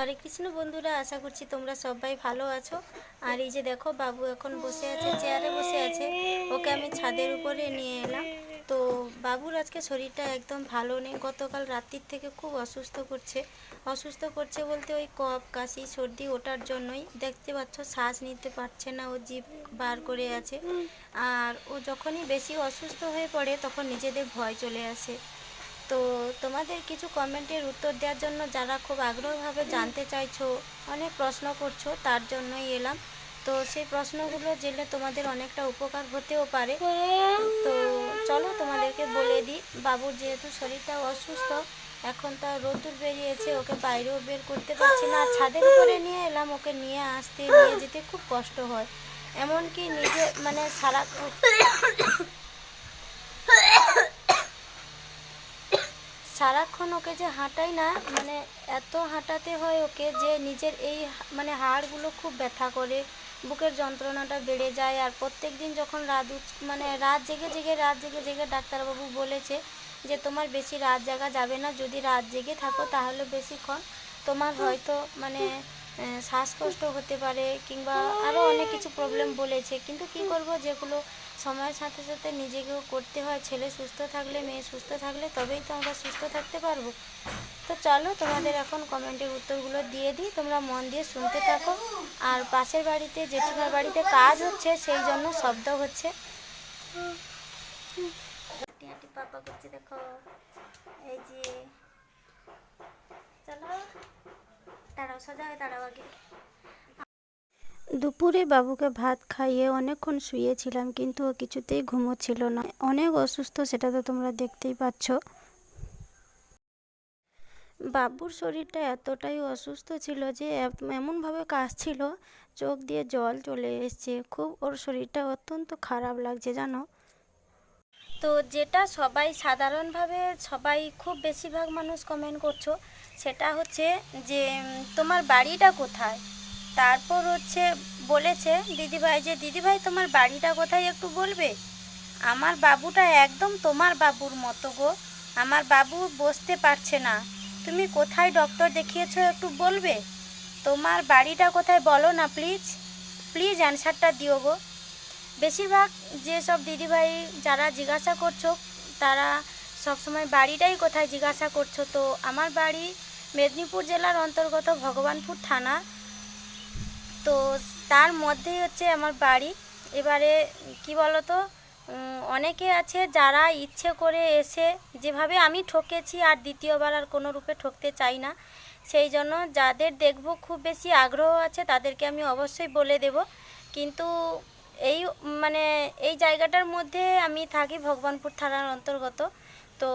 হরে কৃষ্ণ বন্ধুরা, আশা করছি তোমরা সবাই ভালো আছো। আর এই যে দেখো, বাবু এখন বসে আছে, চেয়ারে বসে আছে। ওকে আমি ছাদের উপরে নিয়ে এলাম। তো বাবুর আজকে শরীরটা একদম ভালো নেই। গতকাল রাত্রির থেকে খুব অসুস্থ করছে। অসুস্থ করছে বলতে ওই কফ, কাশি, সর্দি ওটার জন্যই। দেখতে পাচ্ছ, শ্বাস নিতে পারছে না, ও জিভ বার করে আছে। আর ও যখনই বেশি অসুস্থ হয়ে পড়ে, তখন নিজেদের ভয় চলে আসে। তো তোমাদের কিছু কমেন্টের উত্তর দেওয়ার জন্য যারা খুব আগ্রহভাবে জানতে চাইছো, অনেক প্রশ্ন করছ, তার জন্যই এলাম। তো সেই প্রশ্নগুলো জেনে তোমাদের অনেকটা উপকার হতেও পারে। তো চলো তোমাদেরকে বলে দিই বাবুর যেহেতু শরীরটা অসুস্থ, এখন তার রোদ্দুর বেরিয়েছে, ওকে বাইরেও বের করতে পারছি না। ছাদের উপরে নিয়ে এলাম, ওকে নিয়ে আসতে, নিয়ে যেতে খুব কষ্ট হয়। এমনকি নিজে মানে সারা সারাক্ষণ ওকে যে হাঁটাই না মানে এত হাঁটাতে হয় ওকে যে নিজের এই মানে হাড়গুলো খুব ব্যথা করে বুকের যন্ত্রণাটা বেড়ে যায়। আর প্রত্যেক দিন যখন রাত মানে রাত জেগে জেগে রাত জেগে জেগে ডাক্তারবাবু বলেছে যে তোমার বেশি রাত জাগা যাবে না। যদি রাত জেগে থাকো তাহলে বেশিক্ষণ তোমার হয়তো মানে শ্বাসকষ্ট হতে পারে কিংবা আরও অনেক কিছু প্রবলেম বলেছে। কিন্তু কি করব? যেগুলো সময়ের সাথে সাথে নিজেকেও করতে হয়। ছেলে সুস্থ থাকলে, মেয়ে সুস্থ থাকলে তবেই তো আমরা সুস্থ থাকতে পারব। তো চলো, তোমাদের এখন কমেন্টের উত্তরগুলো দিয়ে দিই। তোমরা মন দিয়ে শুনতে থাকো। আর পাশের বাড়িতে, জেঠিমার বাড়িতে কাজ হচ্ছে, সেই জন্য শব্দ হচ্ছে। পাপা করছে, দেখো এই যে চলো দাঁড়াও আগে। দুপুরে বাবুকে ভাত খাইয়ে অনেকক্ষণ শুয়েছিলাম, কিন্তু ও কিছুতেই ঘুমোচ্ছিল না। অনেক অসুস্থ, সেটা তো তোমরা দেখতেই পাচ্ছ। বাবুর শরীরটা এতটাই অসুস্থ ছিল যে এমনভাবে কাশছিল, চোখ দিয়ে জল চলে এসছে। খুব, ওর শরীরটা অত্যন্ত খারাপ লাগছে, জানো? তো যেটা সবাই সাধারণভাবে, সবাই খুব বেশিরভাগ মানুষ কমেন্ট করছ সেটা হচ্ছে যে তোমার বাড়িটা কোথায়? তারপর হচ্ছে বলেছে, দিদিভাই, যে, দিদিভাই, তোমার বাড়িটা কোথায় একটু বলবে? আমার বাবুটা একদম তোমার বাবুর মতো গো। আমার বাবু বসতে পারছে না। তুমি কোথায় ডক্টর দেখিয়েছো একটু বলবে? তোমার বাড়িটা কোথায় বলো না প্লিজ? প্লিজ অ্যান্সারটা দিও গো। বেশিরভাগ যেসব দিদিভাই যারা জিজ্ঞাসা করছ, তারা সবসময় বাড়িটাই কোথায় জিজ্ঞাসা করছ। তো আমার বাড়ি মেদিনীপুর জেলার অন্তর্গত ভগবানপুর থানা। তো তার মধ্যেই হচ্ছে আমার বাড়ি। এবারে কি বলতো অনেকে আছে যারা ইচ্ছে করে এসে যেভাবে আমি ঠকেছি আর দ্বিতীয়বার আর কোনো রূপে ঠকতে চাই না, সেই জন্য যাদের দেখব খুব বেশি আগ্রহ আছে তাদেরকে আমি অবশ্যই বলে দেব। কিন্তু এই মানে এই জায়গাটার মধ্যে আমি থাকি ভগবানপুর থানার অন্তর্গত। তো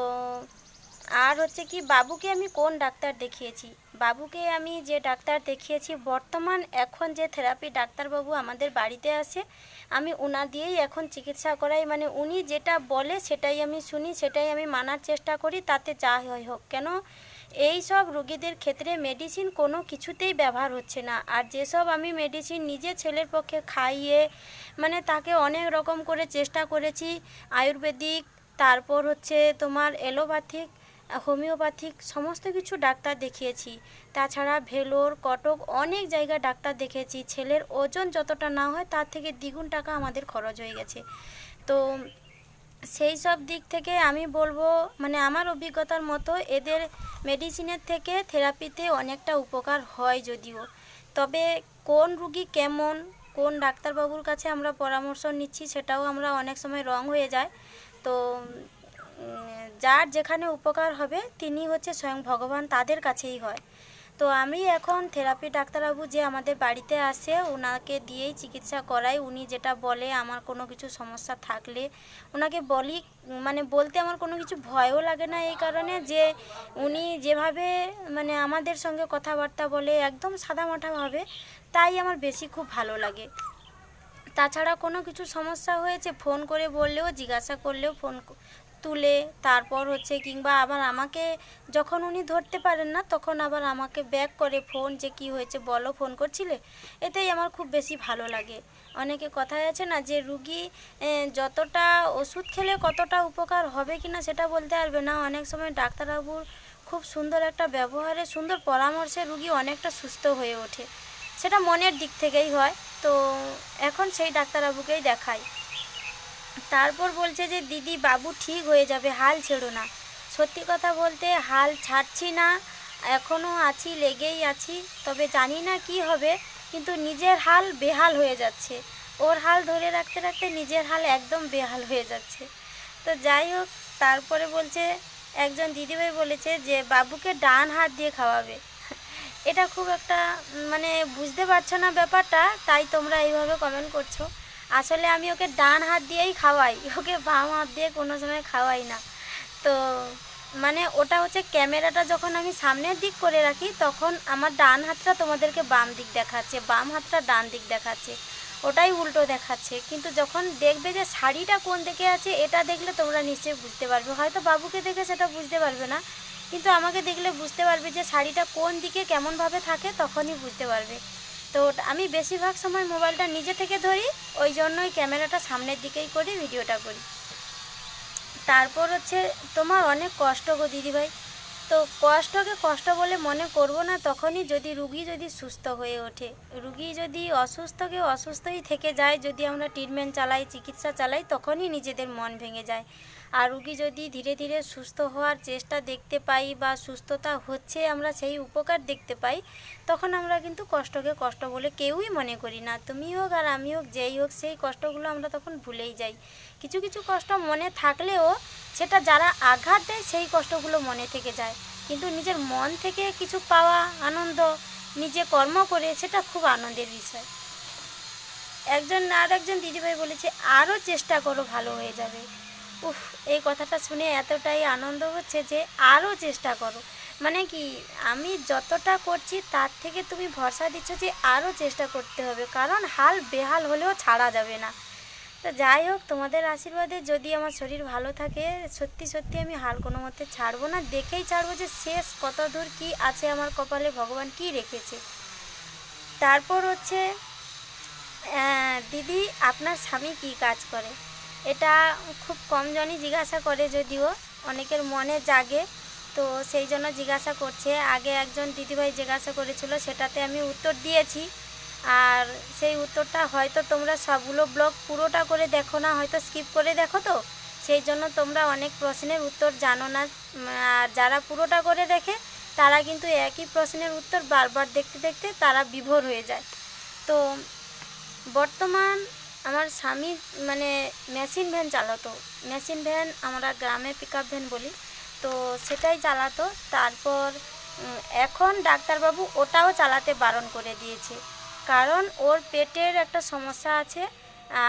আর হচ্ছে কি, বাবুকে আমি কোন ডাক্তার দেখিয়েছি? বাবুকে আমি যে ডাক্তার দেখিয়েছি, বর্তমান এখন যে থেরাপি ডাক্তারবাবু আমাদের বাড়িতে আসে আমি ওনা দিয়েই এখন চিকিৎসা করাই। মানে উনি যেটা বলে সেটাই আমি শুনি, সেটাই আমি মানার চেষ্টা করি, তাতে যা হয় হোক। কেন? এই সব রুগীদের ক্ষেত্রে মেডিসিন কোনো কিছুতেই ব্যবহার হচ্ছে না। আর যেসব আমি মেডিসিন নিজে ছেলের পক্ষে খাইয়ে মানে তাকে অনেক রকম করে চেষ্টা করেছি, আয়ুর্বেদিক, তারপর হচ্ছে তোমার এলোপ্যাথিক হোমিওপ্যাথিক সমস্ত কিছু ডাক্তার দেখিয়েছি। তাছাড়া ভেলোর, কটক অনেক জায়গায় ডাক্তার দেখেছি ছেলের ওজন যতটা না হয়, তার থেকে দ্বিগুণ টাকা আমাদের খরচ হয়ে গেছে। তো সেই সব দিক থেকে আমি বলব মানে আমার অভিজ্ঞতার মতো এদের মেডিসিনের থেকে থেরাপিতে অনেকটা উপকার হয় যদিও। তবে কোন রুগী কেমন, কোন ডাক্তারবাবুর কাছে আমরা পরামর্শ নিচ্ছি, সেটাও আমরা অনেক সময় রং হয়ে যায়। তো যার যেখানে উপকার হবে তিনি হচ্ছে স্বয়ং ভগবান, তাদের কাছেই হয়। তো আমি এখন থেরাপি ডাক্তারবাবু যে আমাদের বাড়িতে আসে ওনাকে দিয়েই চিকিৎসা করাই। উনি যেটা বলে, আমার কোনো কিছু সমস্যা থাকলে ওনাকে বলি মানে বলতে আমার কোনো কিছু ভয়ও লাগে না এই কারণে যে উনি যেভাবে মানে আমাদের সঙ্গে কথাবার্তা বলে, একদম সাদামাটাভাবে, তাই আমার বেশি খুব ভালো লাগে। তাছাড়া কোনো কিছু সমস্যা হয়েছে, ফোন করে বললেও, জিজ্ঞাসা করলেও, ফোন তুলে, তারপর হচ্ছে কিংবা আবার আমাকে যখন উনি ধরতে পারেন না, তখন আবার আমাকে ব্যাক করে ফোন যে কি হয়েছে বলো ফোন করছিলে? এতেই আমার খুব বেশি ভালো লাগে। অনেকে কথায় আছে না যে, রুগী যতটা ওষুধ খেলে কতটা উপকার হবে কি না সেটা বলতে পারবে না। অনেক সময় ডাক্তারবাবুর খুব সুন্দর একটা ব্যবহারে, সুন্দর পরামর্শে রুগী অনেকটা সুস্থ হয়ে ওঠে। সেটা মনের দিক থেকেই হয়। তো এখন সেই ডাক্তারবাবুকেই দেখাই। তারপর বলছে যে, দিদি, বাবু ঠিক হয়ে যাবে, হাল ছেড়ো না। সত্যি কথা বলতে হাল ছাড়ছি না এখনও আছি, লেগেই আছি, তবে জানি না কি হবে, কিন্তু নিজের হাল বেহাল হয়ে যাচ্ছে। ওর হাল ধরে রাখতে রাখতে নিজের হাল একদম বেহাল হয়ে যাচ্ছে। তো যাই হোক, তারপরে বলছে, একজন দিদিভাই বলেছে যে, বাবুকে ডান হাত দিয়ে খাওয়াবে। এটা খুব একটা মানে বুঝতে পারছ না ব্যাপারটা, তাই তোমরা এইভাবে কমেন্ট করছ। আসলে আমি ওকে ডান হাত দিয়েই খাওয়াই, ওকে বাম হাত দিয়ে কোনো সময় খাওয়াই না। তো মানে ওটা হচ্ছে ক্যামেরাটা যখন আমি সামনের দিক করে রাখি, তখন আমার ডান হাতটা তোমাদেরকে বাম দিক দেখাচ্ছে, বাম হাতটা ডান দিক দেখাচ্ছে, ওটাই উল্টো দেখাচ্ছে। কিন্তু যখন দেখবে যে শাড়িটা কোন দিকে আছে, এটা দেখলে তোমরা নিশ্চয়ই বুঝতে পারবে। হয়তো বাবুকে দেখে সেটা বুঝতে পারবে না, কিন্তু আমাকে দেখলে বুঝতে পারবে যে শাড়িটা কোন দিকে কেমনভাবে থাকে, তখনই বুঝতে পারবে। তো আমি বেশিরভাগ সময় মোবাইলটা নিজে থেকে ধরি, ওই জন্যই ক্যামেরাটা সামনের দিকেই করি, ভিডিওটা করি। তারপর হচ্ছে তোমার অনেক কষ্ট গো দিদিভাই। তো কষ্টকে কষ্ট বলে মনে করব না, তখনই যদি রুগী যদি সুস্থ হয়ে ওঠে। রুগী যদি অসুস্থকে অসুস্থই থেকে যায়, যদি আমরা ট্রিটমেন্ট চালাই, চিকিৎসা চালাই, তখনই নিজেদের মন ভেঙে যায়। আর রুগী যদি ধীরে ধীরে সুস্থ হওয়ার চেষ্টা দেখতে পাই বা সুস্থতা হচ্ছে আমরা সেই উপকার দেখতে পাই, তখন আমরা কিন্তু কষ্টকে কষ্ট বলে কেউই মনে করি না। তুমি হোক আর আমি হোক, যেই হোক, সেই কষ্টগুলো আমরা তখন ভুলেই যাই। কিছু কিছু কষ্ট মনে থাকলেও সেটা যারা আঘাত দেয় সেই কষ্টগুলো মনে থেকে যায়। কিন্তু নিজের মন থেকে কিছু পাওয়া, আনন্দ, নিজে কর্ম করে সেটা খুব আনন্দের বিষয়। একজন আর একজন দিদিভাই বলেছে আরও চেষ্টা করো, ভালো হয়ে যাবে। উফ, এই কথাটা শুনে এতটাই আনন্দ হচ্ছে যে আরও চেষ্টা করো। মানে কি, আমি যতটা করছি তার থেকে তুমি ভরসা দিচ্ছ যে আরও চেষ্টা করতে হবে, কারণ হাল বেহাল হলেও ছাড়া যাবে না। তো যাই হোক, তোমাদের আশীর্বাদে যদি আমার শরীর ভালো থাকে, সত্যি সত্যি আমি হাল কোনো মতে ছাড়বো না। দেখেই ছাড়বো যে শেষ কত দূর কী আছে আমার কপালে, ভগবান কি রেখেছে। তারপর হচ্ছে দিদি, আপনার স্বামী কি কাজ করে? এটা খুব কম জনই জিজ্ঞাসা করে যদিও, অনেকের মনে জাগে। তো সেই জন্য জিজ্ঞাসা করছে। আগে একজন দিদিভাই জিজ্ঞাসা করেছিল, সেটাতে আমি উত্তর দিয়েছি। আর সেই উত্তরটা হয়তো তোমরা সবগুলো ব্লগ পুরোটা করে দেখো না, হয়তো স্কিপ করে দেখো তো? সেই জন্য তোমরা অনেক প্রশ্নের উত্তর জানো না আর যারা পুরোটা করে দেখে, তারা কিন্তু একই প্রশ্নের উত্তর বারবার দেখতে দেখতে তারা বিভোর হয়ে যায়। তো বর্তমান আমার স্বামী মানে মেশিন ভ্যান চালাতো। মেশিন ভ্যান আমরা গ্রামে পিক ভ্যান বলি। তো সেটাই চালাতো। তারপর এখন ডাক্তারবাবু ওটাও চালাতে বারণ করে দিয়েছে। কারণ ওর পেটের একটা সমস্যা আছে,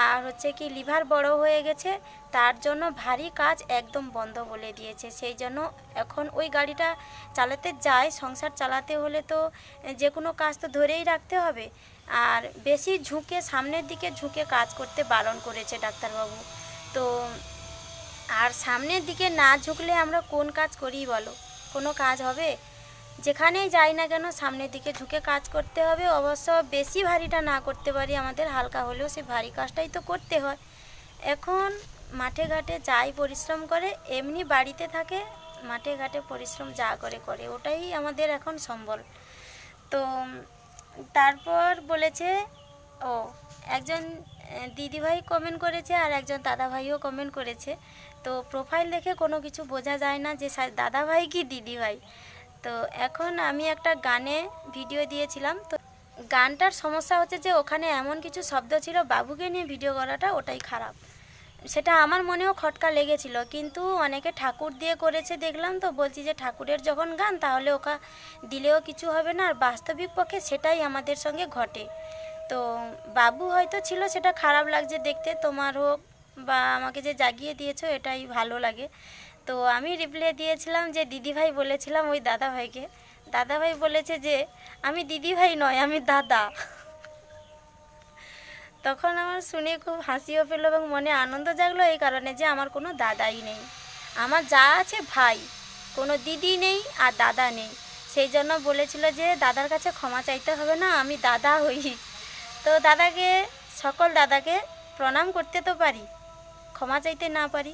আর হচ্ছে কি লিভার বড় হয়ে গেছে, তার জন্য ভারী কাজ একদম বন্ধ বলে দিয়েছে। সেই জন্য এখন ওই গাড়িটা চালাতে যায়, সংসার চালাতে হলে তো যে কোনো কাজ তো ধরেই রাখতে হবে। আর বেশি ঝুঁকে, সামনের দিকে ঝুঁকে কাজ করতে বারণ করেছে ডাক্তারবাবু। তো আর সামনের দিকে না ঝুঁকলে আমরা কোন কাজ করি বলো? কোনো কাজ হবে? যেখানেই যাই না কেন সামনের দিকে ঝুঁকে কাজ করতে হবে। অবশ্য বেশি ভারীটা না করতে পারি, আমাদের হালকা হলেও সেই ভারী কাজটাই তো করতে হয়। এখন মাঠে ঘাটে যাই পরিশ্রম করে, এমনি বাড়িতে থাকে, মাঠে ঘাটে পরিশ্রম যা করে করে, ওটাই আমাদের এখন সম্বল। তো তারপর বলেছে, ও, একজন দিদিভাই কমেন্ট করেছে আর একজন দাদাভাইও কমেন্ট করেছে। তো প্রোফাইল দেখে কোনো কিছু বোঝা যায় না যে দাদাভাই কি দিদিভাই? তো এখন আমি একটা গানে ভিডিও দিয়েছিলাম। তো গানটার সমস্যা হচ্ছে যে ওখানে এমন কিছু শব্দ ছিল, বাবুকে নিয়ে ভিডিও করাটা ওটাই খারাপ। সেটা আমার মনেও খটকা লেগেছিল, কিন্তু অনেকে ঠাকুর দিয়ে করেছে দেখলাম তো, বলছি যে ঠাকুরের যখন গান, তাহলে ওকা দিলেও কিছু হবে না, আর বাস্তবিক পক্ষে সেটাই আমাদের সঙ্গে ঘটে। তো বাবু হয়তো ছিল, সেটা খারাপ লাগছে দেখতে, তোমার হোক বা আমাকে যে জাগিয়ে দিয়েছ, এটাই ভালো লাগে। তো আমি রিপ্লাই দিয়েছিলাম যে, দিদিভাই বলেছিলাম ওই দাদাভাইকে। দাদাভাই বলেছে যে, আমি দিদিভাই নয়, আমি দাদা। তখন আমার শুনে খুব হাসিও পেল এবং মনে আনন্দ জাগলো এই কারণে যে, আমার কোনো দাদাই নেই। আমার যা আছে ভাই, কোনো দিদি নেই আর দাদা নেই। সেই জন্য বলেছিল যে, দাদার কাছে ক্ষমা চাইতে হবে না, আমি দাদা হই। তো দাদাকে, সকল দাদাকে প্রণাম করতে তো পারি, ক্ষমা চাইতে না পারি।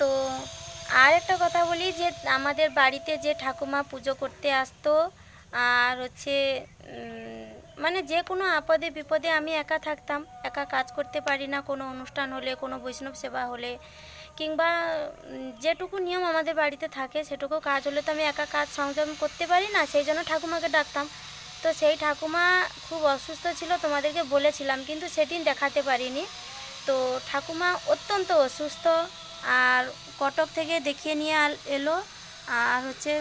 তো আর একটা কথা বলি যে আমাদের বাড়িতে যে ঠাকুমা পুজো করতে আসতো, আর হচ্ছে মানে যে কোনো আপদে বিপদে আমি একা থাকতাম, একা কাজ করতে পারি না, কোনো অনুষ্ঠান হলে, কোনো বৈষ্ণব সেবা হলে, কিংবা যেটুকু নিয়ম আমাদের বাড়িতে থাকে, সেটুকু কাজ হলে তো আমি একা কাজ সংযম করতে পারি না, সেই জন্য ঠাকুমাকে ডাকতাম। তো সেই ঠাকুমা খুব অসুস্থ ছিল, তোমাদেরকে বলেছিলাম, কিন্তু সেদিন দেখাতে পারিনি। তো ঠাকুমা অত্যন্ত অসুস্থ আর কটক থেকে দেখিয়ে নিয়ে এলো। আর হচ্ছে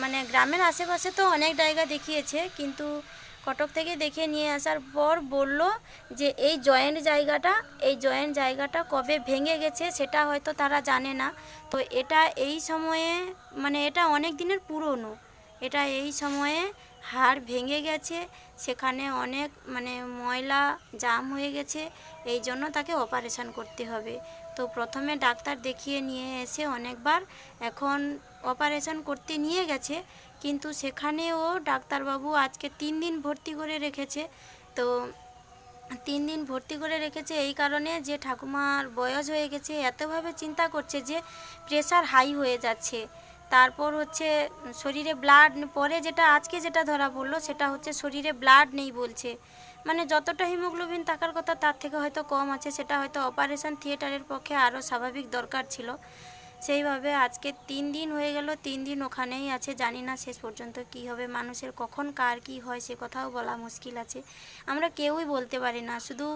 মানে গ্রামের আশেপাশে তো অনেক জায়গা দেখিয়েছে, কিন্তু কটক থেকে দেখে নিয়ে আসার পর বলল যে এই জয়েন্ট জায়গাটা, এই জয়েন্ট জায়গাটা কবে ভেঙে গেছে সেটা হয়তো তারা জানে না। তো এটা এই সময়ে মানে এটা অনেক দিনের পুরনো। এটা এই সময়ে হাড় ভেঙে গেছে, সেখানে অনেক মানে ময়লা জাম হয়ে গেছে, এই জন্য তাকে অপারেশন করতে হবে। তো প্রথমে ডাক্তার দেখিয়ে নিয়ে এসে অনেকবার এখন অপারেশন করতে নিয়ে গেছে, কিন্তু সেখানেও ডাক্তারবাবু আজকে তিন দিন ভর্তি করে রেখেছে। তো তিন দিন ভর্তি করে রেখেছে এই কারণে যে ঠাকুমার বয়স হয়ে গেছে, এতভাবে চিন্তা করছে যে প্রেশার হাই হয়ে যাচ্ছে। তারপর হচ্ছে শরীরে ব্লাড পরে যেটা আজকে যেটা ধরা পড়ল সেটা হচ্ছে শরীরে ব্লাড নেই বলছে। মানে যতটা হিমোগ্লোবিন থাকার কথা তার থেকে হয়তো কম আছে, সেটা হয়তো অপারেশন থিয়েটারের পক্ষে আরও স্বাভাবিক দরকার ছিল। সেইভাবে আজকে তিন দিন হয়ে গেল, তিন দিন ওখানেই আছে, জানি না শেষ পর্যন্ত কি হবে, মানুষের কখন কার কি হয় সে কথাও বলা মুশকিল আছে। আমরা কেউই বলতে পারি না, শুধু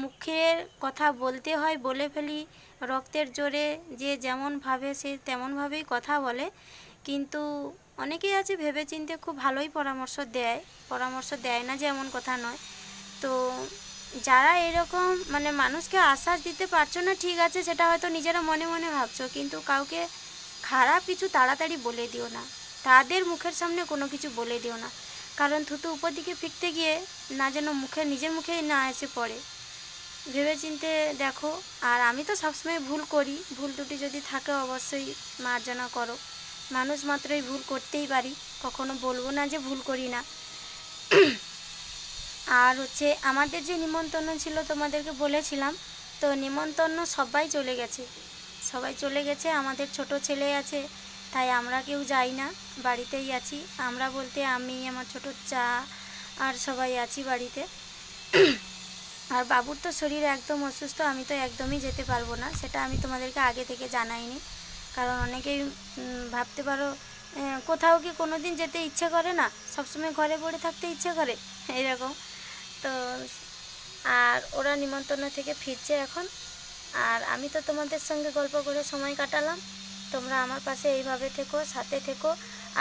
মুখের কথা বলতে হয়, বলে ফেলি, রক্তের জোরে যে যেমনভাবে সে তেমনভাবেই কথা বলে। কিন্তু অনেকেই আছে ভেবেচিন্তে খুব ভালোই পরামর্শ দেয় পরামর্শ দেয় না যে এমন কথা নয়। তো যারা এরকম মানে মানুষকে আশ্বাস দিতে পারছ না, ঠিক আছে, সেটা হয়তো নিজেরা মনে মনে ভাবছ, কিন্তু কাউকে খারাপ কিছু তাড়াতাড়ি বলে দিও না। তাদের মুখের সামনে কোনো কিছু বলে দিও না। কারণ থুতু উপর দিকে ফিরতে গিয়ে না যেন মুখে, নিজের মুখেই না এসে পড়ে। ভেবেচিন্তে দেখো, আর আমি তো সবসময় ভুল করি। ভুল ত্রুটি যদি থাকে অবশ্যই মার্জনা করো। মানুষ মাত্রই ভুল করতেই পারি। কখনো বলব না যে ভুল করি না। আর হচ্ছে আমাদের যে নিমন্ত্রণ ছিল তোমাদেরকে বলেছিলাম, তো নিমন্ত্রণ সবাই চলে গেছে। সবাই চলে গেছে, আমাদের ছোট ছেলে আছে, তাই আমরা কেউ যাই না, বাড়িতেই আছি। আমরা বলতে আমি, আমার ছোট চা আর সবাই আছি বাড়িতে। আর বাবুর তো শরীর একদম অসুস্থ, আমি তো একদমই যেতে পারব না, সেটা আমি তোমাদেরকে আগে থেকে জানাইনি। কারণ অনেকেই ভাবতে পারো কোথাও কি কোনো দিন যেতে ইচ্ছে করে না? সবসময় ঘরে পড়ে থাকতে ইচ্ছে করে? এরকম। তো আর ওরা নিমন্ত্রণ থেকে ফিরছে এখন। আর আমি তো তোমাদের সঙ্গে গল্প করে সময় কাটালাম। তোমরা আমার পাশে এইভাবে থেকো, সাথে থেকো।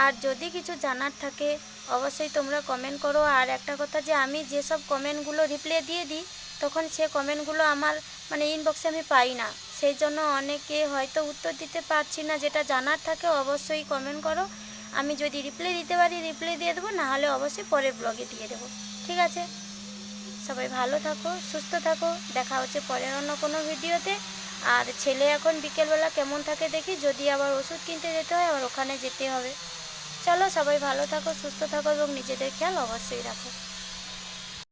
আর যদি কিছু জানার থাকে, অবশ্যই তোমরা কমেন্ট করো। আর একটা কথা যে, আমি যেসব কমেন্টগুলো রিপ্লাই দিয়ে দিই, তখন সে কমেন্টগুলো আমার মানে ইনবক্সে আমি পাই না। সেই জন্য অনেকে হয়তো উত্তর দিতে পারছি না, যেটা জানার থাকে অবশ্যই কমেন্ট করো। আমি যদি রিপ্লাই দিতে পারি রিপ্লাই দিয়ে দেবো, নাহলে অবশ্যই পরের ব্লগে দিয়ে দেবো। ঠিক আছে? সবাই ভালো থাকো, সুস্থ থাকো। দেখা হচ্ছে পরের অন্য কোনো ভিডিওতে। আর ছেলে এখন বিকেলবেলা কেমন থাকে দেখি, যদি আবার ওষুধ কিনতে যেতে হয়, আবার ওখানে যেতে হবে। চলো সবাই ভালো থাকো, সুস্থ থাকো এবং নিজেদের খেয়াল অবশ্যই রাখো।